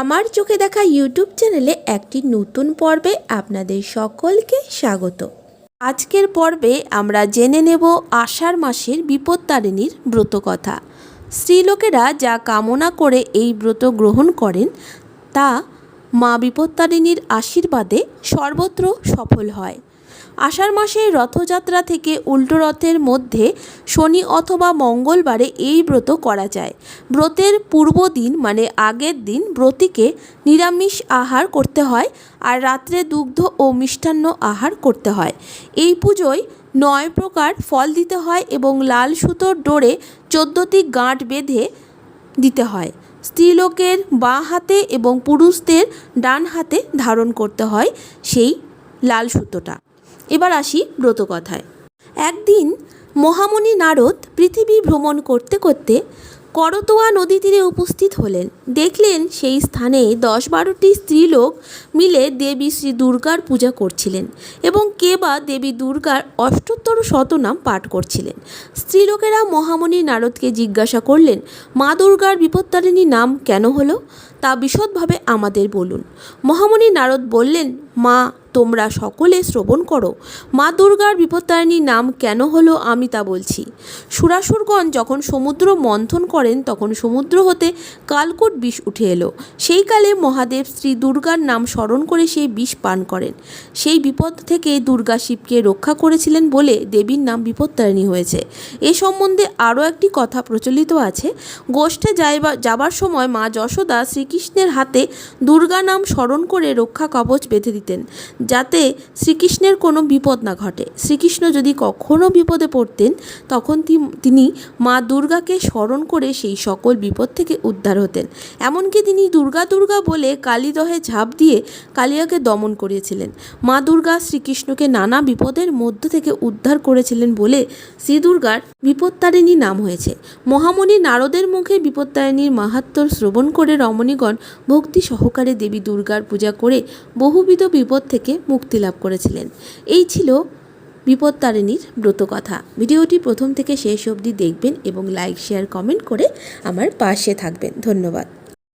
আমার চোখে দেখা ইউটিউব চ্যানেলে একটি নতুন পর্বে আপনাদের সকলকে স্বাগত। আজকের পর্বে আমরা জেনে নেব আষাঢ় মাসের বিপত্তারিণীর ব্রত কথা। স্ত্রীলোকেরা যা কামনা করে এই ব্রত গ্রহণ করেন, তা মা বিপত্তারিণীর আশীর্বাদে সর্বত্র সফল হয়। আষাঢ় মাসের রথযাত্রা থেকে উল্টো রথের মধ্যে শনি অথবা মঙ্গলবারে এই ব্রত করা যায়। ব্রতের পূর্ব দিন মানে আগের দিন ব্রতীকে নিরামিষ আহার করতে হয় আর রাত্রে দুগ্ধ ও মিষ্টান্ন আহার করতে হয়। এই পুজোয় নয় প্রকার ফল দিতে হয় এবং লাল সুতোর ডোরে চোদ্দোটি গাঁট বেঁধে দিতে হয়। স্ত্রীলোকের বাঁ হাতে এবং পুরুষদের ডান হাতে ধারণ করতে হয় সেই লাল সুতোটা। এবার আসি ব্রত কথায় একদিন মহামণি নারদ পৃথিবী ভ্রমণ করতে করতে করতোয়া নদী তীরে উপস্থিত হলেন। দেখলেন সেই স্থানে দশ বারোটি স্ত্রীলোক মিলে দেবী শ্রী দুর্গার পূজা করছিলেন এবং কে বা দেবী দুর্গার অষ্টোত্তর শতনাম পাঠ করছিলেন। স্ত্রীলোকেরা মহামণি নারদকে জিজ্ঞাসা করলেন, মা দুর্গার বিপত্তারিণী নাম কেন হলো? তা বিশদভাবে আমাদের বলুন। মহামণি নারদ বললেন, মা তোমরা সকলে শ্রবণ করো। মা দুর্গার বিপত্তারিণী নাম কেন হলো আমি তা বলছি। সুরাসুরগণ যখন সমুদ্র মন্থন করেন, তখন সমুদ্র হতে কালকূট বিষ উঠে এলো। সেই কালে মহাদেব শ্রী দুর্গার নাম স্মরণ করে সেই বিষ পান করেন। সেই বিপদ থেকে দুর্গা শিবকে রক্ষা করেছিলেন বলে দেবীর নাম বিপত্তারিণী হয়েছে। এ সম্বন্ধে আরও একটি কথা প্রচলিত আছে। গোষ্ঠে যাইবা, যাবার সময় মা যশোদা শ্রীকৃষ্ণের হাতে দুর্গা নাম স্মরণ করে রক্ষা কবচ বেঁধে দিতেন। যাতে শ্রীকৃষ্ণের কোনো বিপদ না ঘটে। শ্রীকৃষ্ণ যদি কখনও বিপদে পড়তেন, তখন তিনি মা দুর্গাকে স্মরণ করে সেই সকল বিপদ থেকে উদ্ধার হতেন। এমনকি তিনি দুর্গা দুর্গা বলে কালীদহে ঝাঁপ দিয়ে কালিয়াকে দমন করিয়েছিলেন মা দুর্গা শ্রীকৃষ্ণকে নানা বিপদের মধ্য থেকে উদ্ধার করেছিলেন বলে শ্রী দুর্গার বিপত্তারিণী নাম হয়েছে। মহামণি নারদের মুখে বিপত্তারিণীর মাহাত্ম্য শ্রবণ করে রমণীগণ ভক্তি সহকারে দেবী দুর্গার পূজা করে বহুবিধ বিপদ থেকে মুক্তি লাভ করেছিলেন। এই ছিল বিপত্তারিণীর ব্রতকথা ভিডিওটি প্রথম থেকে শেষ অবধি দেখবেন এবং লাইক শেয়ার কমেন্ট করে আমার পাশে থাকবেন। ধন্যবাদ।